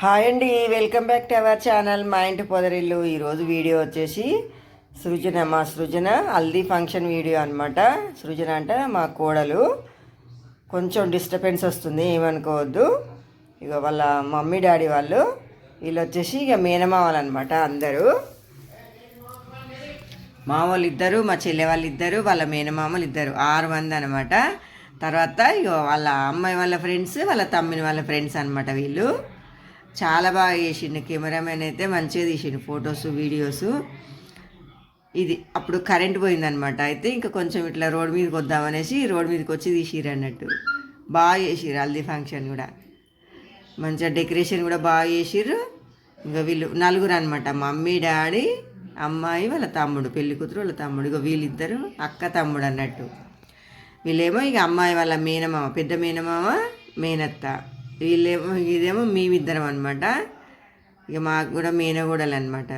Hi అండి welcome back to our channel మా ఇంటి పొదరిల్లు. ఈరోజు వీడియో వచ్చేసి సృజన మా సృజన హల్దీ ఫంక్షన్ వీడియో అనమాట సృజన అంటే మా కోడలు. కొంచెం డిస్టర్బెన్స్ వస్తుంది ఏమనుకోవద్దు. ఇక వాళ్ళ మమ్మీ డాడీ వాళ్ళు వీళ్ళు వచ్చేసి ఇక మేనమామలు అనమాట అందరూ. మా వాళ్ళు ఇద్దరు మా చెల్లె వాళ్ళు ఇద్దరు వాళ్ళ మేనమామలు ఇద్దరు ఆరు మంది అనమాట తర్వాత ఇక వాళ్ళ అమ్మాయి వాళ్ళ ఫ్రెండ్స్ వాళ్ళ తమ్మిని వాళ్ళ ఫ్రెండ్స్ అనమాట వీళ్ళు. చాలా బాగా చేసిండు కెమెరామెన్ అయితే మంచిగా తీసిండు ఫొటోస్ వీడియోస్. ఇది అప్పుడు కరెంట్ పోయిందనమాట అయితే ఇంకా కొంచెం ఇట్లా రోడ్ మీదకి వద్దామనేసి రోడ్ మీదకి వచ్చి తీసిరు అన్నట్టు. బాగా చేసిరు హల్దీ ఫంక్షన్ కూడా. మంచిగా డెకరేషన్ కూడా బాగా చేసిర్రు. ఇంకా వీళ్ళు నలుగురు అనమాట మమ్మీ డాడీ అమ్మాయి వాళ్ళ తమ్ముడు పెళ్ళి కూతురు వాళ్ళ తమ్ముడు. ఇక వీళ్ళిద్దరు అక్క తమ్ముడు అన్నట్టు. వీళ్ళేమో ఇక అమ్మాయి వాళ్ళ మేనమామ పెద్ద మేనమామ మేనత్త. వీళ్ళేమో ఇదేమో మేమిద్దరం అనమాట ఇక మాకు కూడా మేనగూడలు అనమాట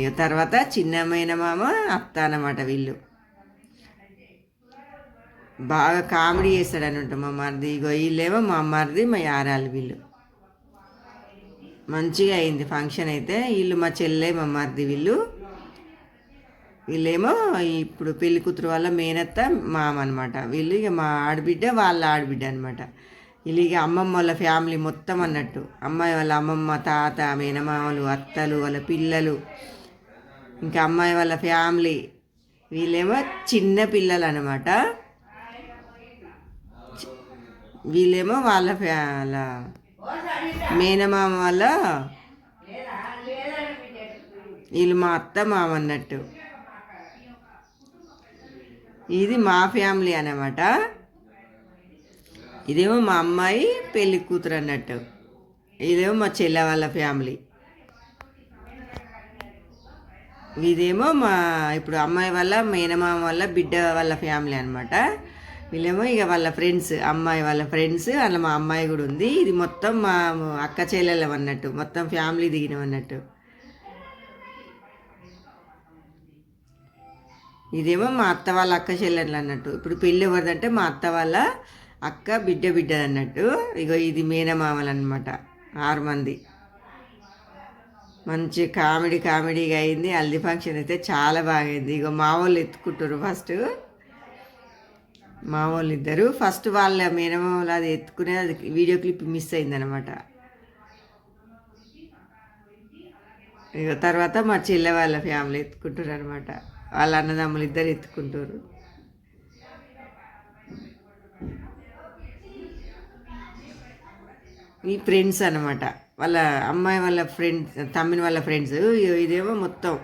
ఇక తర్వాత చిన్న మేనమామ అత్త అన్నమాట వీళ్ళు. బాగా కామెడీ చేస్తాడు అనమాట మా మరిది. ఇగో వీళ్ళేమో మా మరిది మా యారాలు వీళ్ళు. మంచిగా అయింది ఫంక్షన్ అయితే. వీళ్ళు మా చెల్లె మా మరిది వీళ్ళు. వీళ్ళేమో ఇప్పుడు పెళ్ళి కూతురు వాళ్ళ మేనత్త మామ అనమాట వీళ్ళు ఇక మా ఆడబిడ్డ వాళ్ళ ఆడబిడ్డ అనమాట వీళ్ళు ఇక అమ్మమ్మ వాళ్ళ ఫ్యామిలీ మొత్తం అన్నట్టు. అమ్మాయి వాళ్ళ అమ్మమ్మ తాత మేనమామలు అత్తలు వాళ్ళ పిల్లలు. ఇంకా అమ్మాయి వాళ్ళ ఫ్యామిలీ. వీళ్ళేమో చిన్న పిల్లలు అనమాట వీళ్ళేమో వాళ్ళ ఫ్యా వాళ్ళ మేనమామ వాళ్ళ వీళ్ళు మా అత్త మామ అన్నట్టు. ఇది మా ఫ్యామిలీ అనమాట ఇదేమో మా అమ్మాయి పెళ్ళి కూతురు అన్నట్టు. ఇదేమో మా చెల్లె వాళ్ళ ఫ్యామిలీ. ఇదేమో మా ఇప్పుడు అమ్మాయి వాళ్ళ మేనమామ వాళ్ళ బిడ్డ వాళ్ళ ఫ్యామిలీ అనమాట వీళ్ళేమో ఇక వాళ్ళ ఫ్రెండ్స్ అమ్మాయి వాళ్ళ ఫ్రెండ్స్ అలా మా అమ్మాయి కూడా ఉంది. ఇది మొత్తం మా అక్క చెల్లెలం అన్నట్టు. మొత్తం ఫ్యామిలీ దిగినం అన్నట్టు. ఇదేమో మా అత్త వాళ్ళ అక్క చెల్లెళ్ళు అన్నట్టు. ఇప్పుడు పెళ్ళి ఎవరిదంటే మా అత్త వాళ్ళ అక్క బిడ్డ బిడ్డ అన్నట్టు. ఇగో ఇది మేనమామలు అనమాట ఆరు మంది. మంచి కామెడీ కామెడీగా అయింది. హల్దీ ఫంక్షన్ అయితే చాలా బాగైంది. ఇగో మా వాళ్ళు ఎత్తుకుంటారు ఫస్ట్. మా వాళ్ళు ఇద్దరు. ఫస్ట్ వాళ్ళ మేనమామలు అది ఎత్తుకునే అది వీడియో క్లిప్ మిస్ అయిందనమాట ఇక తర్వాత మా చెల్లె వాళ్ళ ఫ్యామిలీ ఎత్తుకుంటారు అనమాట వాళ్ళ అన్నదమ్ములు ఇద్దరు ఎత్తుకుంటారు. ఈ ఫ్రెండ్స్ అనమాట వాళ్ళ అమ్మాయి వాళ్ళ ఫ్రెండ్స్ తమ్మిన వాళ్ళ ఫ్రెండ్స్ ఇదేమో మొత్తం.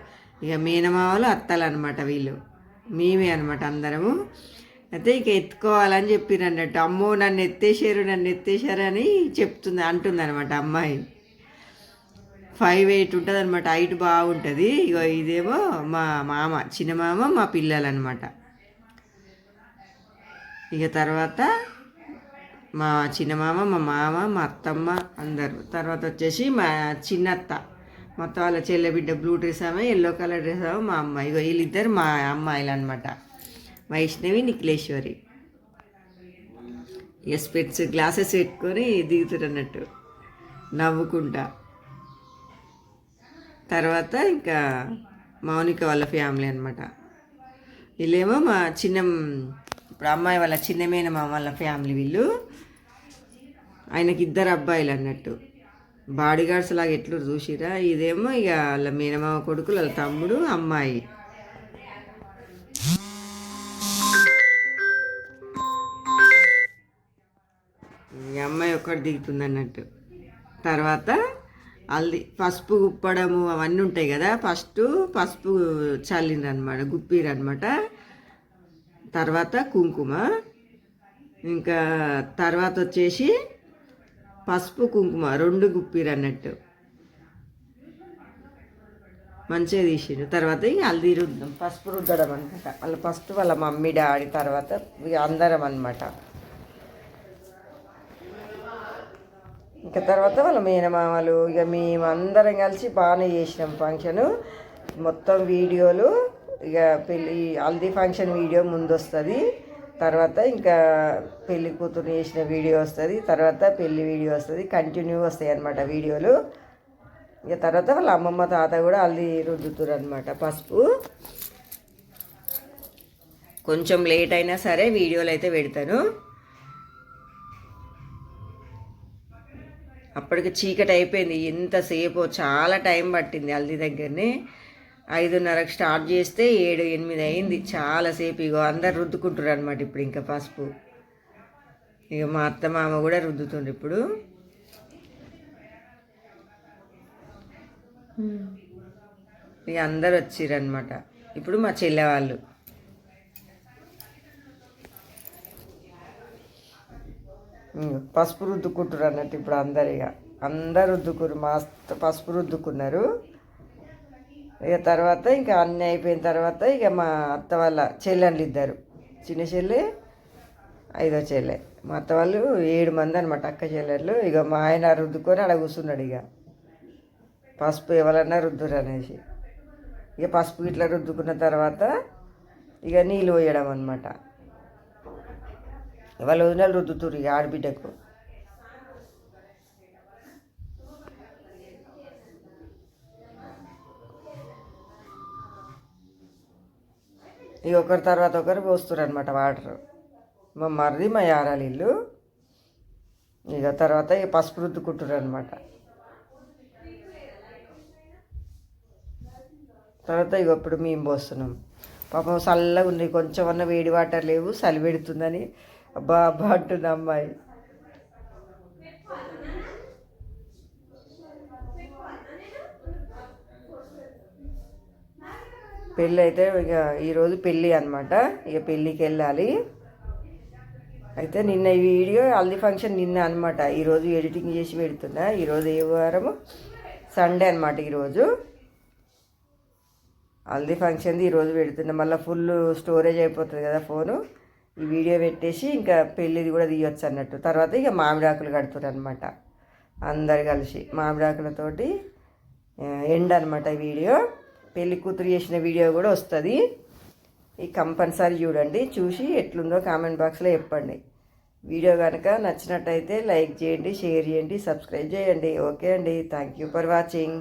ఇక మీనమావలు అత్తలు అనమాట వీళ్ళు. మేమే అనమాట అందరము. అయితే ఇక ఎత్తుకోవాలని చెప్పిరు అన్నట్టు. అమ్మో నన్ను ఎత్తేసారు నన్ను ఎత్తేసారు అని చెప్తుంది అంటుంది అనమాట అమ్మాయి. ఫైవ్ ఎయిట్ ఉంటుంది అనమాట హైట్ బాగుంటుంది. ఇగో ఇదేమో మా మామ చిన్న మామ మా పిల్లలనమాట ఇక తర్వాత మా చిన్న మామ మా మామ మా అత్తమ్మ అందరు. తర్వాత వచ్చేసి మా చిన్నత్త. మొత్తం వాళ్ళ చెల్లెబిడ్డ బ్లూ డ్రెస్ ఆమె ఎల్లో కలర్ డ్రెస్ ఆమె మా అమ్మాయి ఇగో వీళ్ళిద్దరు మా అమ్మాయిలు అనమాట వైష్ణవి నిఖిలేశ్వరి. ఇక స్పెట్స్ గ్లాసెస్ పెట్టుకొని దిగుతారు అన్నట్టు. నవ్వుకుంటా. తర్వాత ఇంకా మౌనిక వాళ్ళ ఫ్యామిలీ అనమాట వీళ్ళేమో మా చిన్న ఇప్పుడు అమ్మాయి వాళ్ళ చిన్నమైన మా వాళ్ళ ఫ్యామిలీ వీళ్ళు. ఆయనకి ఇద్దరు అబ్బాయిలు అన్నట్టు. బాడీ గార్డ్స్ లాగా ఎట్లు చూసిరా? ఇదేమో ఇక వాళ్ళ మేనమామ కొడుకులు వాళ్ళ తమ్ముడు అమ్మాయి. ఈ అమ్మాయి ఒక్కటి దిగుతుంది అన్నట్టు. తర్వాత హల్దీ పసుపు గుప్పడము అవన్నీ ఉంటాయి కదా. ఫస్ట్ పసుపు చల్లినరనమాట గుప్పిరనమాట. తర్వాత కుంకుమ. ఇంకా తర్వాత వచ్చేసి పసుపు కుంకుమ రెండు గుప్పిరు అన్నట్టు మంచిగా తీసిండు. తర్వాత ఇక హల్దీ రుద్దం పసుపు రుద్దడం అనమాట వాళ్ళ ఫస్ట్ వాళ్ళ మమ్మీ డాడీ తర్వాత ఇక అందరం అనమాట ఇంకా తర్వాత వాళ్ళ మేనమామలు ఇక మేము అందరం కలిసి బాగానే చేసినాం ఫంక్షను. మొత్తం వీడియోలు ఇక పెళ్ళి హల్దీ ఫంక్షన్ వీడియో ముందు వస్తుంది తర్వాత ఇంకా పెళ్ళి కూతురు చేసిన వీడియో వస్తుంది. తర్వాత పెళ్ళి వీడియో వస్తుంది. కంటిన్యూ వస్తాయి అన్నమాట వీడియోలు. ఇక తర్వాత వాళ్ళ అమ్మమ్మ తాత కూడా హల్దీ రుద్దుతారు అనమాట పసుపు. కొంచెం లేట్ అయినా సరే వీడియోలు అయితే పెడతాను. అప్పటికి చీకటి అయిపోయింది. ఎంతసేపు చాలా టైం పట్టింది హల్దీ దగ్గరనే. ఐదున్నరకు స్టార్ట్ చేస్తే ఏడు ఎనిమిది అయింది. చాలాసేపు ఇగో అందరు రుద్దుకుంటారు అనమాట ఇప్పుడు ఇంకా పసుపు. ఇక మా అత్త మామ కూడా రుద్దుతుండ్రు ఇప్పుడు. ఇక అందరు వచ్చిర్రనమాట ఇప్పుడు మా చెల్లె వాళ్ళు ఇంగ పసుపు రుద్దుకుంటారు అన్నట్టు ఇప్పుడు అందరు ఇక అందరు రుద్దుకురు మస్తు పసుపు రుద్దుకున్నారు. ఇక తర్వాత ఇంకా అన్నీ అయిపోయిన తర్వాత ఇక మా అత్త వాళ్ళ చెల్లెళ్ళు ఇద్దరు. చిన్న చెల్లె ఐదో చెల్లె. మా అత్త వాళ్ళు ఏడు మంది అనమాట అక్క చెల్లెళ్ళు. ఇక మా ఆయన రుద్దుకొని అక్కడ కూర్చున్నాడు ఇక పసుపు ఎవరన్నా రుద్దురు అనేసి. ఇక పసుపు ఇట్లా రుద్దుకున్న తర్వాత ఇక నీళ్ళు పోయడం అనమాట వాళ్ళ వదినలు రుద్దుతురు ఇక ఆడబిడ్డకు? ఇక ఒకరి తర్వాత ఒకరు పోస్తారు అనమాట వాటర్. మా మరిది మా యారాలు ఇల్లు. ఇక తర్వాత ఇక పసుపు రుద్దుకుంటారు అనమాట తర్వాత ఇక ఇప్పుడు మేము పోస్తున్నాం. పాపం చల్లగా ఉంది కొంచెం అన్న వేడి వాటర్ లేవు చలి పెడుతుందని అబ్బా అబ్బా అంటుంది అమ్మాయి. పెళ్ళి అయితే ఇక ఈరోజు పెళ్ళి అనమాట ఇక పెళ్ళికి వెళ్ళాలి అయితే నిన్న ఈ వీడియో హల్దీ ఫంక్షన్ నిన్న అనమాట ఈరోజు ఎడిటింగ్ చేసి పెడుతున్నా. ఈరోజు ఏ వారము సండే అనమాట ఈరోజు. హల్దీ ఫంక్షన్ది ఈరోజు పెడుతున్నా. మళ్ళీ ఫుల్ స్టోరేజ్ అయిపోతుంది కదా ఫోను. ఈ వీడియో పెట్టేసి ఇంకా పెళ్ళిది కూడా తీయొచ్చు అన్నట్టు. తర్వాత ఇక మామిడాకులు కడుతున్నారు అనమాట అందరు కలిసి మామిడాకులతోటి ఎండ్ అనమాట ఈ వీడియో. పెళ్ళి కూతురు చేసిన వీడియో కూడా వస్తుంది. ఈ కంపల్సరీ చూడండి. చూసి ఎట్లుందో కామెంట్ బాక్స్లో చెప్పండి. వీడియో కనుక నచ్చినట్టయితే లైక్ చేయండి షేర్ చేయండి సబ్స్క్రైబ్ చేయండి. ఓకే అండి. Thank you for watching.